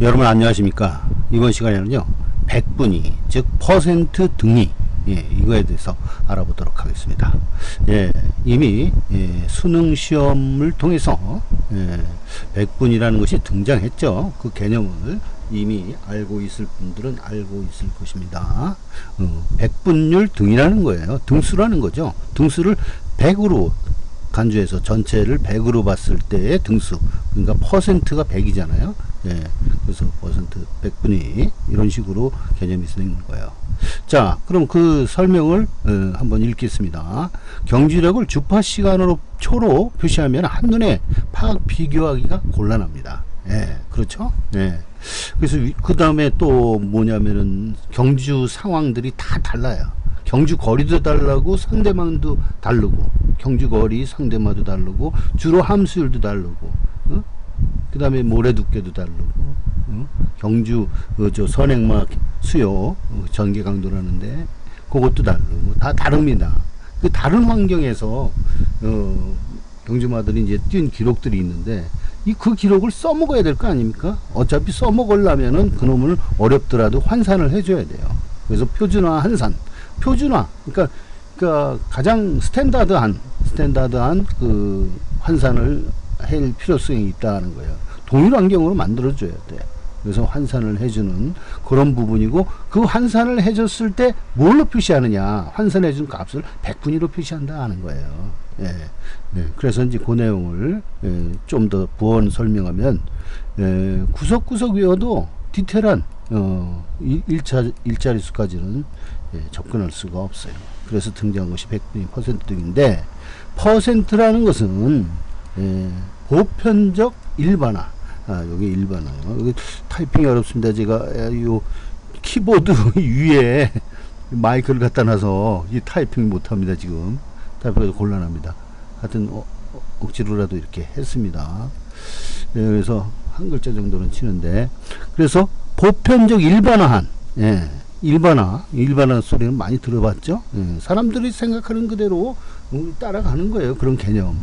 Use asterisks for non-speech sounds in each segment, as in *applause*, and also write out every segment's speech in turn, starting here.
여러분 안녕하십니까? 이번 시간에는요 백분위 즉 퍼센트 등위. 예, 이거에 대해서 알아보도록 하겠습니다. 예, 이미 예, 수능 시험을 통해서 예, 백분위라는 것이 등장했죠. 그 개념을 이미 알고 있을 분들은 알고 있을 것입니다. 어, 백분율 등이라는 거예요. 등수라는 거죠. 등수를 100으로 간주해서 전체를 100으로 봤을 때의 등수. 그러니까 퍼센트가 100이잖아요. 예, 그래서 퍼센트 100분위 이런 식으로 개념이 쓰는 거예요. 자 그럼 그 설명을 어, 한번 읽겠습니다. 경주력을 주파 시간으로 초로 표시하면 한눈에 파악 비교하기가 곤란합니다. 예, 그렇죠? 예. 그래서 그 다음에 또 뭐냐면은 경주 상황들이 다 달라요 경주 거리도 다르고 상대방도 다르고 경주 거리 상대마도 다르고 주로 함수율도 다르고 어? 그 다음에 모래 두께도 다르고 어? 경주 어, 저 선행막 수요 어, 전개 강도라는데 그것도 다르고 다 다릅니다 그 다른 환경에서 어, 경주마들이 이제 뛴 기록들이 있는데 이 그 기록을 써먹어야 될 거 아닙니까 어차피 써먹으려면은 그놈을 어렵더라도 환산을 해줘야 돼요 그래서 표준화 환산 표준화 그러니까 그러니까 가장 스탠다드한 스탠다드한 그 환산을 할 필요성이 있다는 거예요. 동일 환경으로 만들어 줘야 돼. 그래서 환산을 해주는 그런 부분이고 그 환산을 해줬을 때 뭘로 표시하느냐 환산해 준 값을 100분위로 표시한다 하는 거예요. 예. 예. 그래서 이제 그 내용을 예. 좀더 부원 설명하면 예. 구석구석 외워도 디테일한 어, 일차, 일자리수까지는 예, 접근할 수가 없어요. 그래서 등장한 것이 100분위 퍼센트 등인데 퍼센트라는 것은 예, 보편적 일반화 아, 여기 일반화요. 여기 타이핑이 어렵습니다. 제가 요 키보드 *laughs* 위에 마이크를 갖다 놔서 이 타이핑 못합니다. 지금 타이핑이 곤란합니다. 하여튼 어, 어, 억지로라도 이렇게 했습니다. 예, 그래서 한 글자 정도는 치는데 그래서 보편적 일반화한 예, 일반화 일반화 소리는 많이 들어봤죠. 예, 사람들이 생각하는 그대로 따라가는 거예요. 그런 개념.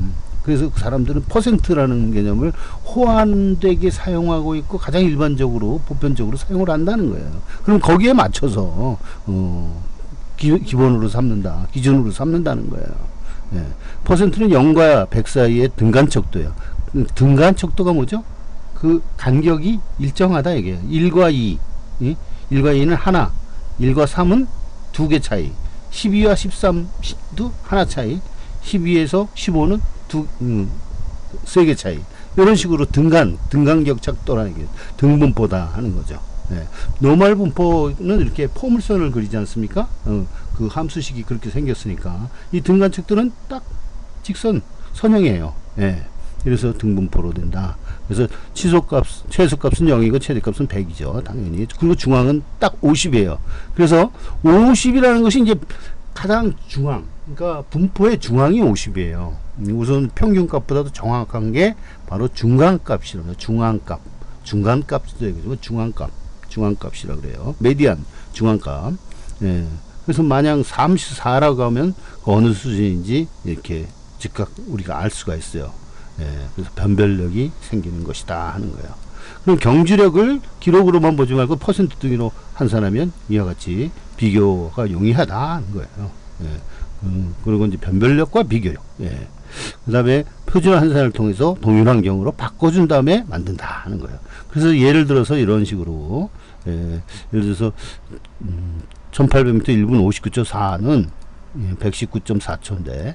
그래서 그 사람들은 퍼센트라는 개념을 호환되게 사용하고 있고 가장 일반적으로 보편적으로 사용을 한다는 거예요. 그럼 거기에 맞춰서 어, 기, 본으로 삼는다, 기준으로 삼는다는 거예요. 예. 퍼센트는 0과 100 사이의 등간척도예요. 등간척도가 뭐죠? 그 간격이 일정하다 이게 1과 2, 예? 1과 2는 하나, 1과 3은 두 개 차이, 12와 13도 하나 차이, 12에서 15는 두, 음, 차이. 이런 식으로 등간, 등간격 척도라는 게 등분포다 하는 거죠. 네. 노말 분포는 이렇게 포물선을 그리지 않습니까? 어, 그 함수식이 그렇게 생겼으니까. 이 등간척도는 딱 직선, 선형이에요. 예. 그래서 등분포로 된다. 그래서 치소값, 최소값은 0이고 최대값은 100이죠. 당연히. 그리고 중앙은 딱 50이에요. 그래서 50이라는 것이 이제 가장 중앙, 그러니까 분포의 중앙이 50이에요. 우선 평균값보다도 정확한 게 바로 중간값이라고 해요. 중앙값. 중간값도 얘기죠. 중앙값. 중앙값이라 그래요. 메디안 중앙값. 예. 그래서 만약 34라고 하면 그 어느 수준인지 이렇게 즉각 우리가 알 수가 있어요. 예. 그래서 변별력이 생기는 것이다 하는 거예요. 그럼 경주력을 기록으로만 보지 말고 퍼센트 등으로 환산하면 이와 같이 비교가 용이하다 하는 거예요. 예. 음, 그리고 이제 변별력과 비교력. 예. 그 다음에 표준 환산을 통해서 동일 환경으로 바꿔준 다음에 만든다 하는 거예요. 그래서 예를 들어서 이런 식으로, 예, 예를 들어서, 음, 1800m 1분 59.4는 119.4초인데, 음,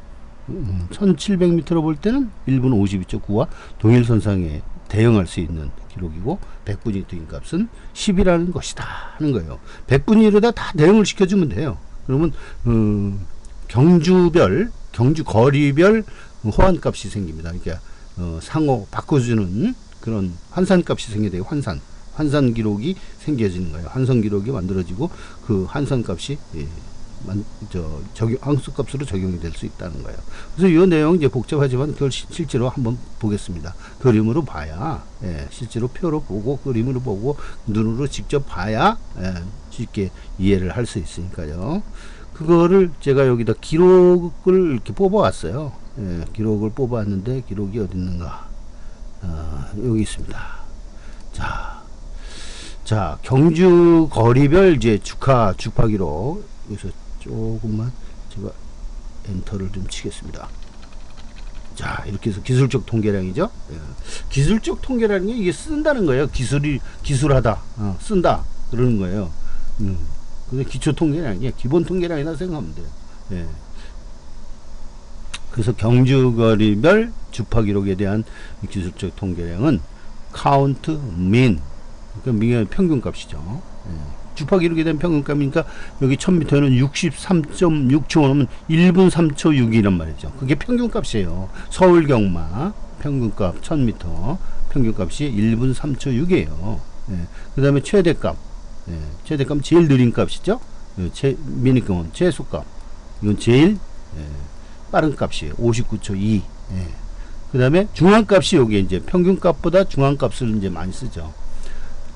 1700m로 볼 때는 1분 52.9와 동일선상에 대응할 수 있는 기록이고 100분위 등인 값은 10이라는 것이다 하는 거예요. 100분위로다 다 대응을 시켜주면 돼요. 그러면 음, 경주별 경주 거리별 호환값이 생깁니다. 그러니까 어, 상호 바꿔주는 그런 환산값이 생겨야 돼요. 환산 환산 기록이 생겨지는 거예요. 환산 기록이 만들어지고 그 환산 값이 예, 만, 저, 적용, 항수값으로 적용이 될 수 있다는 거예요. 그래서 이 내용 이제 복잡하지만 그걸 시, 실제로 한번 보겠습니다. 그림으로 봐야, 예, 실제로 표로 보고, 그림으로 보고, 눈으로 직접 봐야, 예, 쉽게 이해를 할 수 있으니까요. 그거를 제가 여기다 기록을 이렇게 뽑아왔어요. 예, 기록을 뽑아왔는데 기록이 어디 있는가? 어, 여기 있습니다. 자, 자, 경주 거리별 이제 주가 주파기로 여기서 조금만 제가 엔터를 좀 치겠습니다. 자, 이렇게 해서 기술적 통계량이죠. 예. 기술적 통계라는 게 이게 쓴다는 거예요. 기술이 기술하다, 어, 쓴다 그러는 거예요. 음. 근데 기초 통계량이 기본 통계량이라 생각하면 돼요. 예. 그래서 경주거리별 주파 기록에 대한 기술적 통계량은 카운트 민 그러니까 민의 평균값이죠. 예. 주파 기록에 대한 평균값이니까 여기 1000m는 63.6초면 1분 3초 6이란 말이죠. 그게 평균값이에요. 서울 경마 평균값 1000m 평균값이 1분 3초 6이에요. 예. 그 다음에 최대값 예. 최대값 제일 느린 값이죠. 예. 제, 미니값은 최소값 이건 제일 예. 빠른 값이에요. 59초 2. 예. 그 다음에 중앙값이 여기 이제 평균값보다 중앙값을 이제 많이 쓰죠.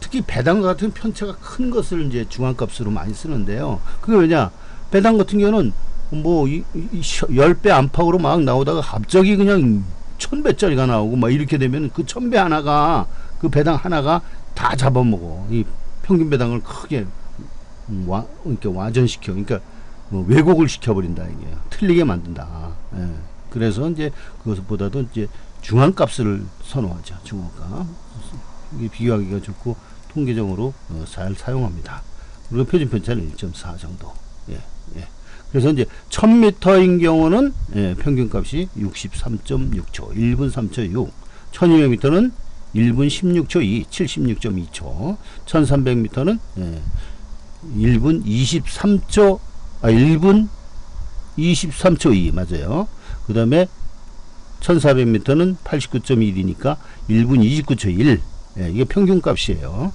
특히 배당과 같은 편차가 큰 것을 이제 중앙값으로 많이 쓰는데요. 그게 왜냐? 배당 같은 경우는 뭐, 이, 이, 10배 안팎으로 막 나오다가 갑자기 그냥 1000배짜리가 나오고 막 이렇게 되면 그 1000배 하나가 그 배당 하나가 다 잡아먹어. 이 평균 배당을 크게 와, 이렇게 와전시켜. 그러니까 뭐 왜곡을 시켜버린다 이게 틀리게 만든다. 예. 그래서 이제 그것보다도 이제 중앙값을 선호하죠. 중앙값. 이게 비교하기가 좋고 통계적으로 어, 잘 사용합니다. 그리고 표준 편 차는 1.4 정도. 예, 예. 그래서 이제 1000m인 경우는 예, 평균값이 63.6초, 1분 3초 6. 1200m는 1분 16초 2, 76.2초. 1300m는 예, 1분 23초, 아 1분 23초 2 맞아요. 그 다음에 1400m는 89.1이니까 1분 29초 1. 예, 이게 평균값이에요.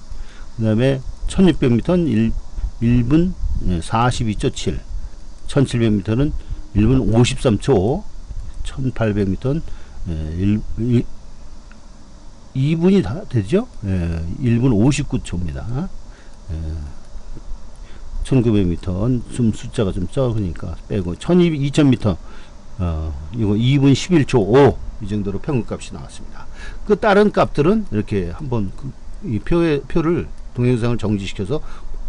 그 다음에 1600m는 1, 1분 42초 7. 1700m는 1분 53초 5. 1800m는 예, 1, 1, 2분이 다 되죠? 예, 1분 59초입니다. 예, 1900m는 좀 숫자가 좀 적으니까 빼고 1200, 2000m 어, 이거 2분 11초 5. 이 정도로 평균값이 나왔습니다. 그 다른 값들은 이렇게 한번 그, 이 표의 표를 동영상을 정지시켜서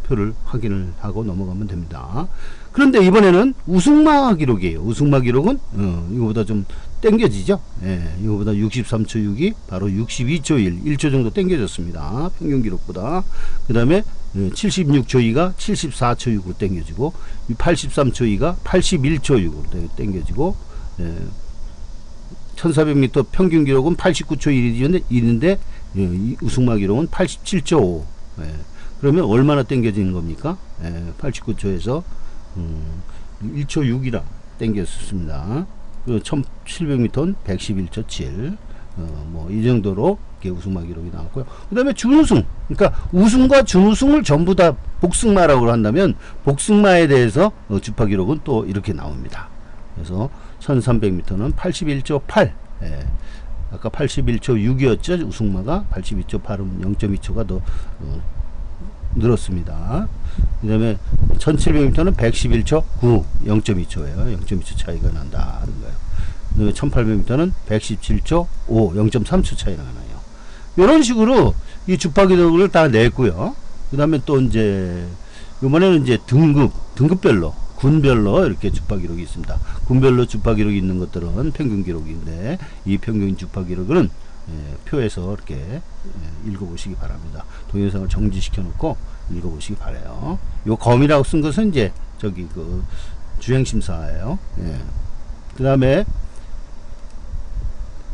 표를 확인을 하고 넘어가면 됩니다. 그런데 이번에는 우승마 기록이에요. 우승마 기록은 어, 이거보다 좀 땡겨지죠. 예, 이거보다 63초 6이 바로 62초 1, 1초 정도 땡겨졌습니다. 평균 기록보다. 그 다음에 76초 2가 74초 6으로 땡겨지고 83초 2가 81초 6으로 땡겨지고 예, 1400m 평균 기록은 89초 1인데, 1인데 예, 우승마 기록은 87초 5. 예, 그러면 얼마나 땡겨지는 겁니까? 예, 89초에서 음, 1초 6이라 땡겼습니다. 그 1700m는 111초 7. 어, 뭐, 이 정도로 우승마 기록이 나왔고요. 그 다음에 준우승. 그러니까 우승과 준우승을 전부 다 복승마라고 한다면, 복승마에 대해서 어, 주파 기록은 또 이렇게 나옵니다. 그래서 1300m는 81조 8. 예. 아까 81초 6이었죠. 우승마가 82초 8은 0.2초가 더 어, 늘었습니다. 그 다음에 1700m는 111초 9, 0.2초예요. 0.2초 차이가 난다. 하는 거예요. 그 다음에 1800m는 117초 5, 0.3초 차이가 나요. 이런 식으로 이 주파 기록을 다 냈고요. 그 다음에 또 이제, 이번에는 이제 등급, 등급별로 군별로 이렇게 주파 기록이 있습니다. 군별로 주파 기록이 있는 것들은 평균 기록인데 이 평균 주파 기록은 예, 표에서 이렇게 예, 읽어보시기 바랍니다. 동영상을 정지시켜 놓고 읽어보시기 바래요. 요 검이라고 쓴 것은 이제 저기 그 주행심사예요. 예. 그 다음에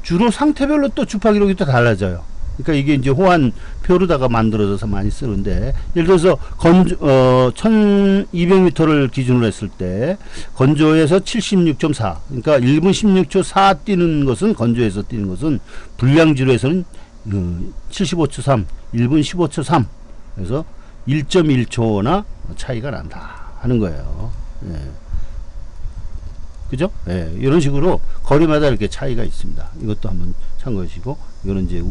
주로 상태별로 또 주파 기록이 또 달라져요. 그러니까 이게 이제 호환 표로다가 만들어져서 많이 쓰는데 예를 들어서 건조 어 1200m를 기준으로 했을 때 건조에서 76.4 그러니까 1분 16초 4 뛰는 것은 건조에서 뛰는 것은 불량지로에서는 그 75초 3 1분 15초 3 그래서 1.1초나 차이가 난다 하는 거예요. 예. 그죠? 예, 이런 식으로 거리마다 이렇게 차이가 있습니다. 이것도 한번 참고하시고 이거는 이제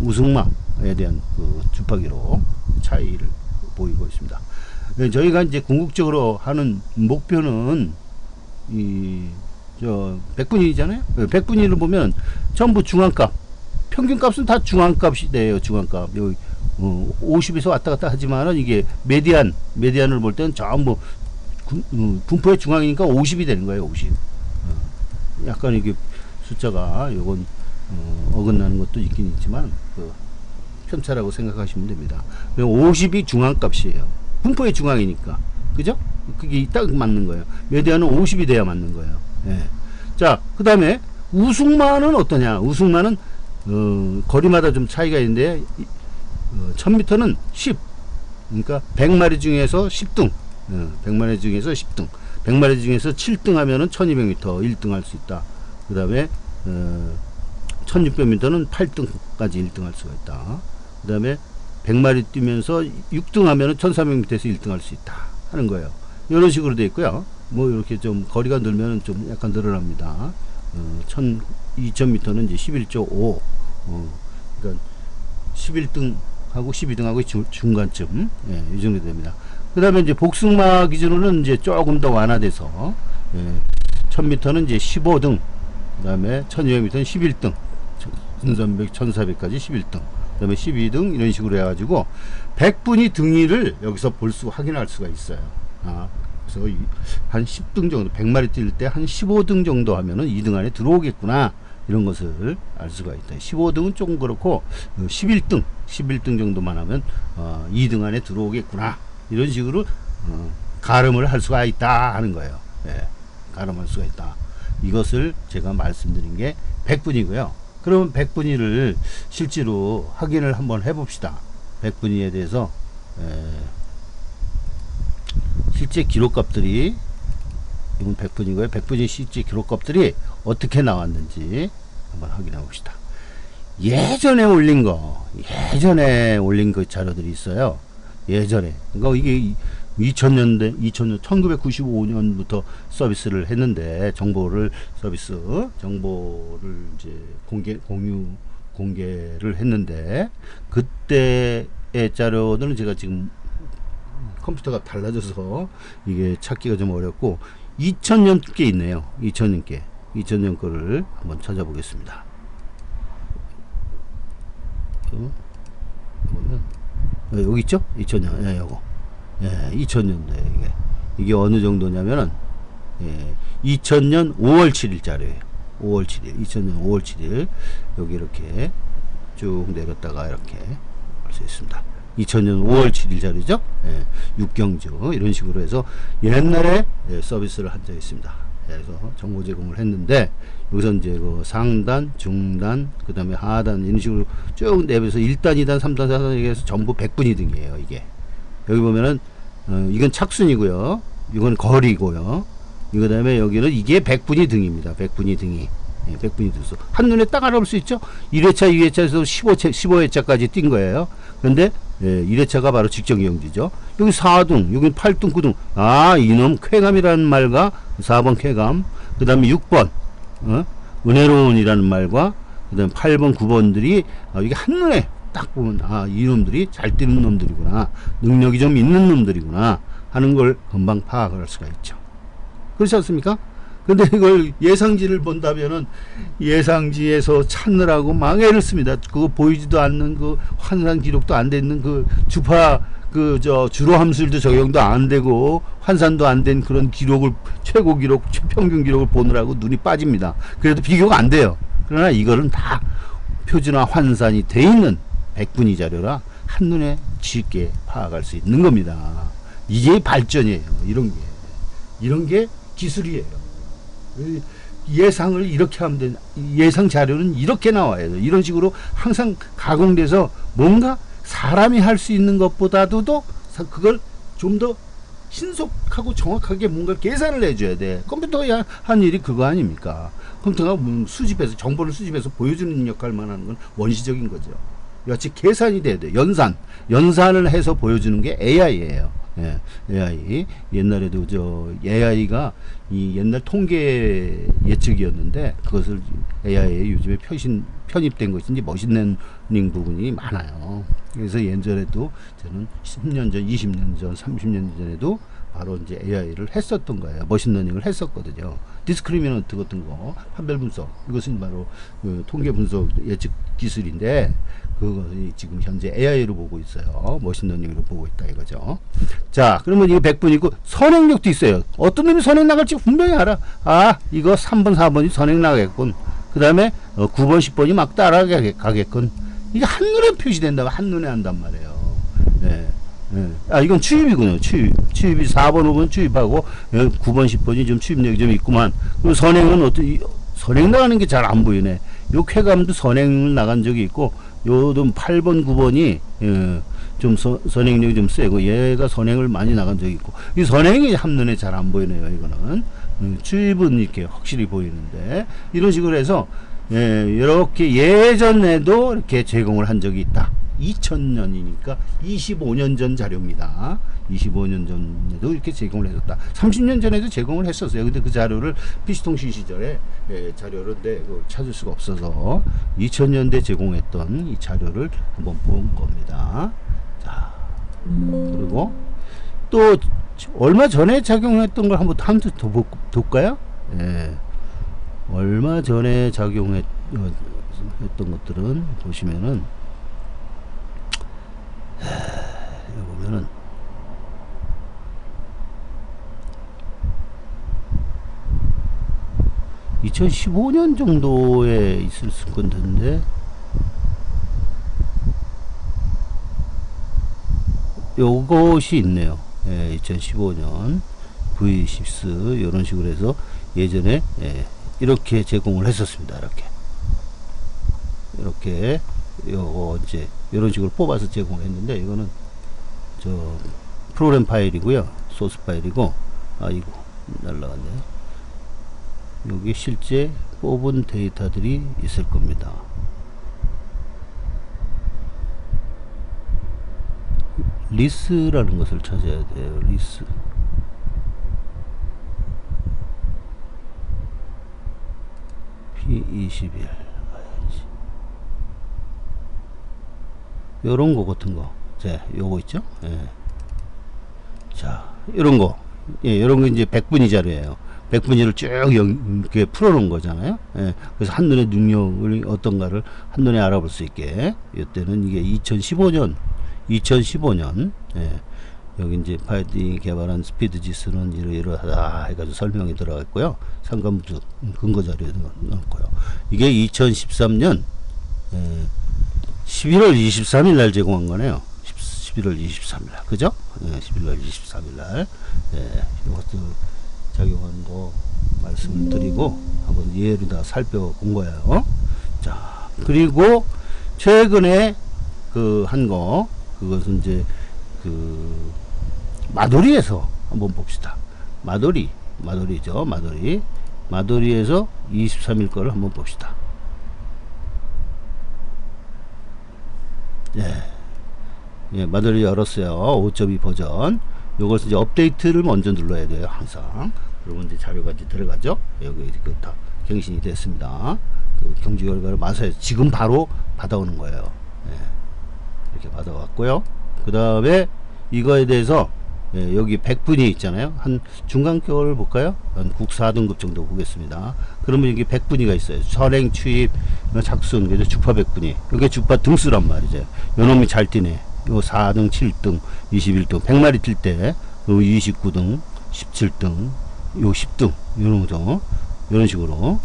우승마에 대한 그 주파기로 차이를 보이고 있습니다. 네, 저희가 이제 궁극적으로 하는 목표는 이 저 백분위잖아요. 백분위를 보면 전부 중앙값, 평균값은 다 중앙값이 돼요. 중앙값 여기 어, 50에서 왔다 갔다 하지만은 이게 메디안 메디안을 볼 때는 전부 군- 음, 분포의 중앙이니까 50이 되는 거예요 50 어, 약간 이게 숫자가 요건 어, 어긋나는 것도 있긴 있지만 그 편차라고 생각하시면 됩니다. 50이 중앙값이에요. 분포의 중앙이니까. 그죠? 그게 딱 맞는 거예요. 메디안은 50이 돼야 맞는 거예요. 예. 자 그 다음에 우승만은 어떠냐? 우승만은 어, 거리마다 좀 차이가 있는데 이- 어, 1000m는 10 그러니까 100마리 중에서 10등. 어, 100마리 중에서 10등. 100마리 중에서 7등 하면은 1200m 1등 할 수 있다. 그 다음에 어, 1600m는 8등까지 1등 할 수가 있다. 그 다음에 100마리 뛰면서 6등 하면은 1300m에서 1등 할 수 있다 하는 거예요. 이런 식으로 돼 있고요. 뭐 이렇게 좀 거리가 늘면은 좀 약간 늘어납니다. 어, 1000, 2000m는 이제 11.5 어, 그러니까 11등하고 12등하고 중간쯤. 예, 이 정도 됩니다. 그 다음에 이제 복승마 기준으로는 이제 조금 더 완화돼서 예, 1000m는 이제 15등 그 다음에 1200m는 11등 1300, 1400까지 11등 그 다음에 12등 이런 식으로 해가지고 100분이 등위를 여기서 볼 수 확인할 수가 있어요. 아, 그래서 이- 한 10등 정도 100마리 뛸 때 한 15등 정도 하면은 2등 안에 들어오겠구나 이런 것을 알 수가 있다. 15등은 조금 그렇고 어, 11등 11등 정도만 하면 어, 2등 안에 들어오겠구나 이런 식으로 어, 가름을 할 수가 있다 하는 거예요. 예, 가름할 수가 있다. 이것을 제가 말씀드린 게 100분이고요. 그러면 100분위를 실제로 확인을 한번 해봅시다. 100분위에 대해서 에, 실제 기록값들이 이건 100분이고요. 100분위 실제 기록값들이 어떻게 나왔는지 한번 확인해 봅시다. 예전에 올린 거, 예전에 올린 그 자료들이 있어요. 예전에. 그러니까 이게 2000년대, 2000년, 1995년부터 서비스를 했는데, 정보를, 서비스, 정보를 이제 공개, 공유, 공개를 했는데, 그때의 자료들은 제가 지금 컴퓨터가 달라져서 이게 찾기가 좀 어렵고 2000년 게 있네요. 2000년 게. 2000년 거를 한번 찾아보겠습니다. 어? 보면 어, 여기 있죠? 2000년. 예, 요거. 예, 2000년대 이게. 이게 어느 정도냐면은 예, 2000년 5월 7일 자료예요. 5월 7일. 2000년 5월 7일. 여기 이렇게 쭉 내렸다가 이렇게 볼수 있습니다. 2000년 5월 7일 자료죠. 예, 육경주 이런 식으로 해서 옛날에 예, 서비스를 한 적이 있습니다. 예, 그래서 정보 제공을 했는데 여기서 이제 그 상단, 중단, 그 다음에 하단 이런 식으로 쭉 내면서 1단, 2단, 3단, 4단 해서 전부 100분위 등이에요. 이게 여기 보면은 어, 이건 착순이고요. 이건 거리고요. 그 다음에 여기는 이게 100분위 등입니다. 100분위 등이. 예, 100분위 등수. 한눈에 딱 알아볼 수 있죠? 1회차, 2회차에서 15차, 15회차까지 뛴 거예요. 근데, 예, 1회차가 바로 직전 경지죠. 여기 4등, 여기 8등, 9등. 아, 이놈 쾌감이라는 말과 4번 쾌감. 그 다음에 6번, 어? 은혜로운이라는 말과 그 다음에 8번, 9번들이, 아, 이게 한눈에 딱 보면, 아, 이놈들이 잘 뛰는 놈들이구나. 능력이 좀 있는 놈들이구나. 하는 걸 금방 파악할 수가 있죠. 그렇지 않습니까? 근데 이걸 예상지를 본다면은 예상지에서 찾느라고 망해를 씁니다. 그거 보이지도 않는 그 환산 기록도 안 되는 그 주파 그 저 주로 함수들도 적용도 안 되고 환산도 안 된 그런 기록을 최고 기록, 최평균 기록을 보느라고 눈이 빠집니다. 그래도 비교가 안 돼요. 그러나 이거는 다 표준화 환산이 돼 있는 백분위 자료라 한눈에 쉽게 파악할 수 있는 겁니다. 이게 발전이에요. 이런 게. 이런 게 기술이에요. 이 예상을 이렇게 하면 돼. 예상 자료는 이렇게 나와야 돼. 이런 식으로 항상 가공돼서 뭔가 사람이 할 수 있는 것보다도 그걸 좀 더 신속하고 정확하게 뭔가 계산을 해줘야 돼. 컴퓨터가 한 일이 그거 아닙니까? 컴퓨터가 뭐 수집해서 정보를 수집해서 보여주는 역할만 하는 건 원시적인 거죠. 여치 계산이 돼야 돼. 연산. 연산을 해서 보여주는 게 AI예요. 예, AI. 옛날에도 저 AI가 이 옛날 통계 예측이었는데 그것을 AI에 요즘에 표신 편입된 것인지 머신러닝 부분이 많아요. 그래서 예전에도 저는 10년 전, 20년 전, 30년 전에도 바로 이제 AI를 했었던 거예요. 머신러닝을 했었거든요. 디스크리미넌트 같은 거, 판별 분석 이것은 바로 그 통계 분석 예측 기술인데 그것이 지금 현재 AI로 보고 있어요. 머신러닝으로 보고 있다 이거죠. 자, 그러면 이거 100분이고 선행력도 있어요. 어떤 놈이 선행 나갈지 분명히 알아. 아, 이거 3번, 4번이 선행 나가겠군. 그 다음에 어, 9번, 10번이 막 따라가겠군. 이게 한눈에 표시된다고 한눈에 한단 말이에요. 네. 네. 아, 이건 추입이군요. 추입. 추입이 4번, 5번 추입하고, 예, 9번, 10번이 좀 추입력이 좀 있구만. 그리고 선행은 이- 선행 나가는 게 잘 안 보이네. 요 쾌감도 선행을 나간 적이 있고, 요도 8번, 9번이, 예, 좀 서, 선행력이 좀 세고, 얘가 선행을 많이 나간 적이 있고, 이 선행이 한눈에 잘 안 보이네요, 이거는. 음, 추입은 이렇게 확실히 보이는데, 이런 식으로 해서, 예, 이렇게 예전에도 이렇게 제공을 한 적이 있다. 2000년이니까 25년 전 자료입니다. 25년 전에도 이렇게 제공을 해줬다. 30년 전에도 제공을 했었어요. 근데 그 자료를 PC통신 시절에 예, 자료인데 그걸 찾을 수가 없어서 2000년대 제공했던 이 자료를 한번 본 겁니다. 자, 그리고 또 얼마 전에 작용했던 걸 한번 한번 더 볼- 볼까요? 예. 얼마 전에 작용했 어, 했던 것들은 보시면은 하, 여기 보면은 (2015년) 정도에 있을 건데 요것이 있네요 예, (2015년) V6 이런 식으로 해서 예전에 예, 이렇게 제공을 했었습니다. 이렇게 이렇게 요거 이제 이런 식으로 뽑아서 제공했는데 이거는 저 프로그램 파일이고요. 소스 파일이고 아이고 날라갔네요. 여기 실제 뽑은 데이터들이 있을 겁니다. 리스라는 것을 찾아야 돼요. 리스. P21 요런 거 같은 거. 자, 요거 있죠? 예. 자, 요런 거. 예, 요런 거 이제 백분위 자료예요. 백분위를 쭉 연, 이렇게 풀어 놓은 거잖아요. 예. 그래서 한눈에 능력을 어떤가를 한눈에 알아볼 수 있게. 이때는 이게 2015년, 2015년, 예. 여기 이제 파이팅 개발한 스피드 지수는 이러이러하다 해가지고 설명이 들어가 있고요. 상관부 근거 자료도 넣고요. 이게 2013년 에, 11월 23일 날 제공한 거네요. 10, 11월 23일 날 그죠? 예, 11월 23일 날 예, 이것도 작용한 거 말씀을 드리고 한번 예를 다 살펴본 거예요. 자 그리고 최근에 그 한 거 그것은 이제 그 마도리에서 한번 봅시다. 마도리, 마도리죠. 마도리. 마도리에서 23일 거를 한번 봅시다. 예. 예, 마도리 열었어요. 5.2 버전. 요것을 이제 업데이트를 먼저 눌러야 돼요. 항상. 그러면 이제 자료가 이제 들어가죠. 여기 그다 갱신이 됐습니다. 그 경주 결과를 마사에 지금 바로 받아오는 거예요. 예. 이렇게 받아왔고요. 그 다음에 이거에 대해서 예, 여기 100분이 있잖아요. 한 중간격을 볼까요? 한국 4등급 정도 보겠습니다. 그러면 여기 100분위가 있어요. 선행, 추입, 작순, 그래서 주파 100분위. 이게 주파 등수란 말이죠. 요 놈이 잘 뛰네. 요 4등, 7등, 21등, 100마리 뛸 때, 요 29등, 17등, 요 10등, 요런 거죠. 요런 식으로.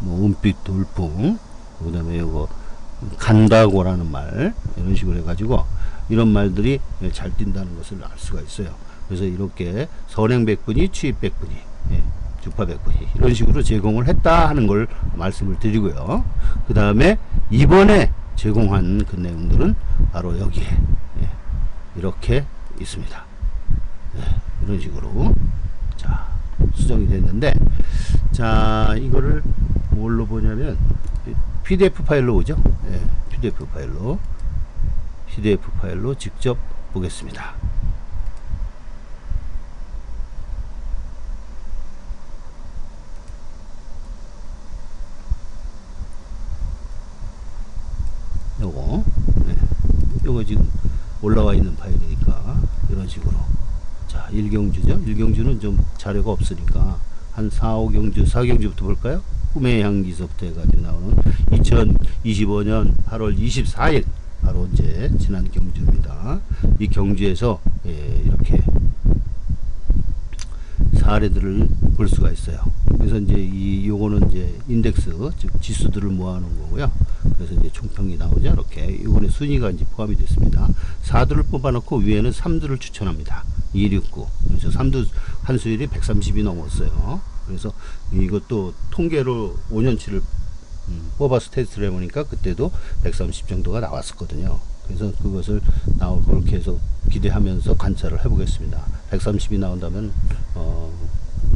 뭐, 은빛 돌풍, 그 다음에 요거, 간다고라는 말, 이런 식으로 해가지고, 이런 말들이 잘 뛴다는 것을 알 수가 있어요. 그래서 이렇게 선행 100분이 취입 100분이 예, 주파 100분이 이런 식으로 제공을 했다 하는 걸 말씀을 드리고요. 그 다음에 이번에 제공한 그 내용들은 바로 여기에 예, 이렇게 있습니다. 예, 이런 식으로 자 수정이 됐는데 자 이거를 뭘로 보냐면 PDF 파일로 오죠. 예, PDF 파일로 PDF 파일로 직접 보겠습니다. 요거 네. 요거 지금 올라와 있는 파일이니까 이런 식으로 자, 1경주죠. 1경주는 좀 자료가 없으니까 한 4, 5경주, 4경주부터 볼까요? 꿈의 향기서부터 해가지고 나오는 2025년 8월 24일 바로 이제 지난 경주입니다. 이 경주에서 예, 이렇게 사례들을 볼 수가 있어요. 그래서 이제 이 요거는 이제 인덱스 즉 지수들을 모아놓은 거고요. 그래서 이제 총평이 나오죠. 이렇게 이번에 순위가 이제 포함이 됐습니다. 4두를 뽑아놓고 위에는 3두를 추천합니다. 269. 그래서 3두 한 수율이 130이 넘었어요. 그래서 이것도 통계로 5년치를 음, 뽑아서 테스트를 해보니까 그때도 130 정도가 나왔었거든요. 그래서 그것을 나올 그렇게 해서 기대하면서 관찰을 해보겠습니다. 130이 나온다면 어,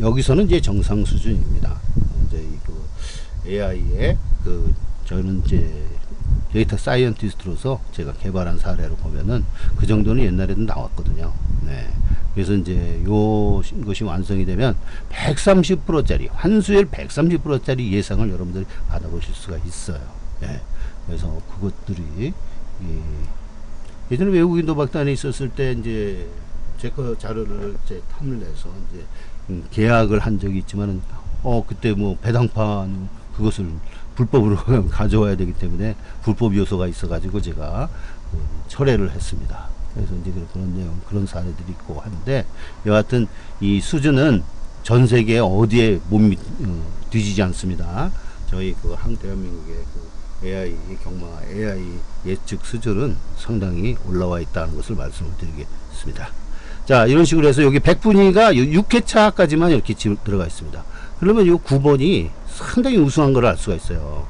여기서는 이제 정상 수준입니다. 어, 이제 그 AI의 그 저는 이제 데이터 사이언티스트로서 제가 개발한 사례로 보면은 그 정도는 옛날에도 나왔거든요. 네. 그래서 이제 요 것이 완성이 되면 130%짜리 환수율 130%짜리 예상을 여러분들이 받아보실 수가 있어요. 예. 그래서 그것들이 예. 예전에 외국인 도박단에 있었을 때 이제 제거 자료를 제 탐을 내서 이제 음, 계약을 한 적이 있지만은 어 그때 뭐 배당판 그것을 불법으로 *laughs* 가져와야 되기 때문에 불법 요소가 있어가지고 제가 그 철회를 했습니다. 그래서 이제 그런 내용 그런 사례들이 있고 한데 여하튼 이 수준은 전 세계 어디에 못 미, 어, 뒤지지 않습니다. 저희 그 한 대한민국의 그 AI 경마 AI 예측 수준은 상당히 올라와 있다는 것을 말씀을 드리겠습니다. 자 이런 식으로 해서 여기 백분위가 6회차까지만 이렇게 지- 들어가 있습니다. 그러면 이 9번이 상당히 우수한 걸 알 수가 있어요.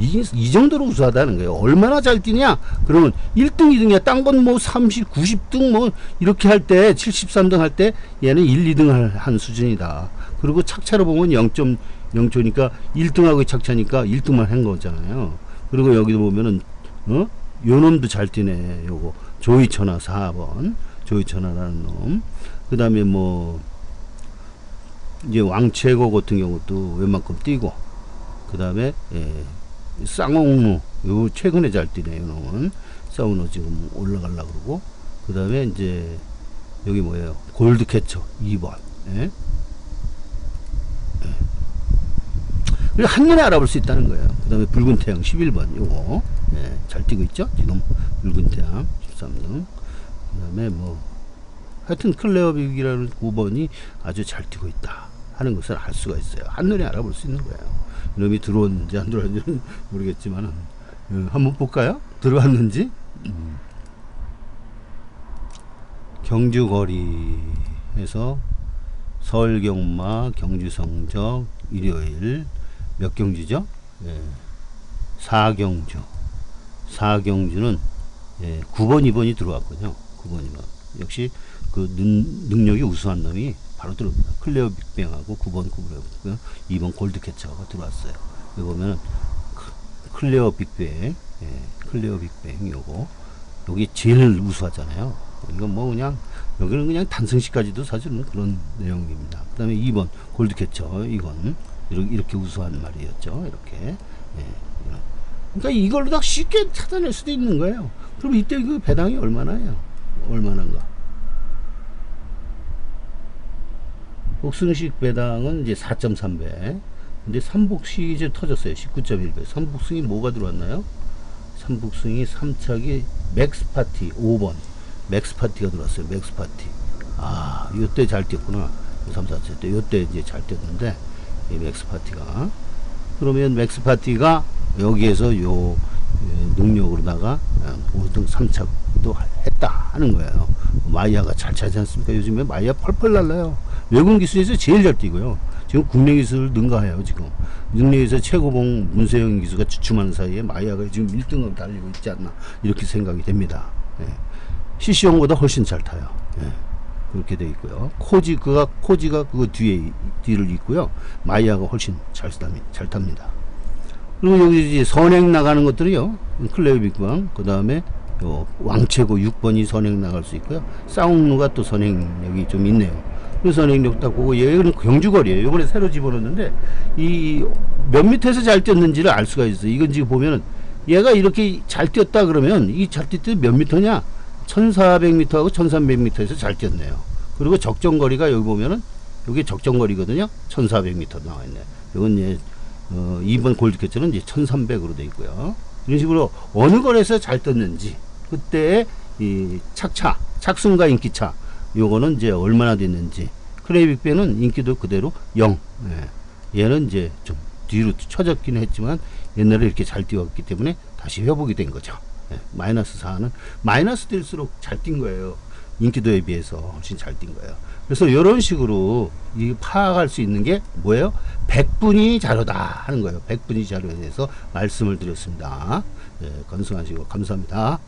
이, 이 정도로 우수하다는 거예요. 얼마나 잘 뛰냐? 그러면 1등, 2등이야. 딴 건 뭐 30, 90등 뭐 이렇게 할 때, 73등 할 때 얘는 1, 2등 할, 한 수준이다. 그리고 착차로 보면 0.0초니까 1등하고 착차니까 1등만 한 거잖아요. 그리고 여기도 보면은, 어? 요 놈도 잘 뛰네. 요거. 조이천하 4번. 조이천하라는 놈. 그 다음에 뭐, 이제 왕최고 같은 경우도 웬만큼 뛰고, 그 다음에, 예, 쌍옥루, 요 최근에 잘 뛰네요, 놈은. 쌍옥루 지금 올라가려고 그러고, 그 다음에 이제, 여기 뭐예요? 골드 캐쳐 2번. 예? 예. 한눈에 알아볼 수 있다는 거예요. 그 다음에 붉은 태양 11번, 요거. 예, 잘 뛰고 있죠? 지금 붉은 태양 13등. 그 다음에 뭐, 하여튼 클레어 빅이라는 5번이 아주 잘 뛰고 있다 하는 것을 알 수가 있어요. 한눈에 알아볼 수 있는 거예요. 이놈이 들어왔는지 안 들어왔는지는 *laughs* 모르겠지만 어, 한번 볼까요? 들어왔는지 음. 경주거리에서 서울경마 경주성적 일요일 몇 경주죠? 예. 4경주 4경주는 예, 9번 2번이 들어왔군요. 9번 2번 역시 그 능, 능력이 우수한 놈이 바로 들어옵니다. 클레어 빅뱅하고 9번 구브레고요. 2번 골드캐쳐가 들어왔어요. 여기 보면 클레어 빅뱅, 예, 클레어 빅뱅 요거 여기 제일 우수하잖아요. 이건 뭐 그냥 여기는 그냥 단승시까지도 사실은 그런 내용입니다. 그 다음에 2번 골드캐쳐 이건 이렇게, 우수한 말이었죠. 이렇게 예. 그러니까 이걸로 다 쉽게 찾아낼 수도 있는 거예요. 그럼 이때 그 배당이 얼마나요? 얼마나인가? 복승식 배당은 이제 4.3배. 근데 삼복식이 이제 터졌어요. 19.1배. 삼복승이 뭐가 들어왔나요? 삼복승이 3착이 맥스파티 5번. 맥스파티가 들어왔어요. 맥스파티. 아, 요때 잘 뛰었구나. 3, 4차 때. 요때 이제 잘 뛰었는데, 이 맥스파티가. 그러면 맥스파티가 여기에서 요 예, 능력으로다가 5등 3착도 했다 하는 거예요. 마이야가 잘 차지 않습니까? 요즘에 마이야 펄펄 날라요. 외국 기술에서 제일 잘 뛰고요. 지금 국내 기술 능가해요, 지금. 국내에서 최고봉 문세영 기수가 주춤하는 사이에 마이야가 지금 1등으로 달리고 있지 않나. 이렇게 생각이 됩니다. 예. CC형보다 훨씬 잘 타요. 예. 그렇게 돼 있고요. 코지, 그가, 코지가 그 뒤에, 뒤를 잇고요. 마이야가 훨씬 잘, 탑니- 잘 탑니다. 그리고 여기 이제 선행 나가는 것들이요. 클레어 빅방, 그 다음에 요 왕체고 6번이 선행 나갈 수 있고요. 싸움루가 또 선행력이 좀 있네요. 그 선행력 딱 보고 얘는 경주거리예요. 이번에 새로 집어넣었는데 이 몇 미터에서 잘 뛰었는지를 알 수가 있어요. 이건 지금 보면은 얘가 이렇게 잘 뛰었다 그러면 이잘 뛰었을 몇 미터냐? 1400m하고 1300m에서 잘 뛰었네요. 그리고 적정거리가 여기 보면은 여기 적정거리거든요. 1400m 나와 있네. 이건 이제 어, 2번 골드캐쳐는 이제 1300으로 돼 있고요. 이런 식으로 어느 거리에서 잘 떴는지 그때 이 착차, 착순과 인기차 요거는 이제 얼마나 됐는지 크레이빅배는 인기도 그대로 0. 예. 얘는 이제 좀 뒤로 쳐졌긴 했지만 옛날에 이렇게 잘 뛰었기 때문에 다시 회복이 된 거죠. 예. 마이너스 4는 마이너스 될수록 잘 뛴 거예요. 인기도에 비해서 훨씬 잘 뛴 거예요. 그래서 이런 식으로 이 파악할 수 있는 게 뭐예요? 100분이 자료다 하는 거예요. 100분이 자료에 대해서 말씀을 드렸습니다. 예, 건승하시고 감사합니다.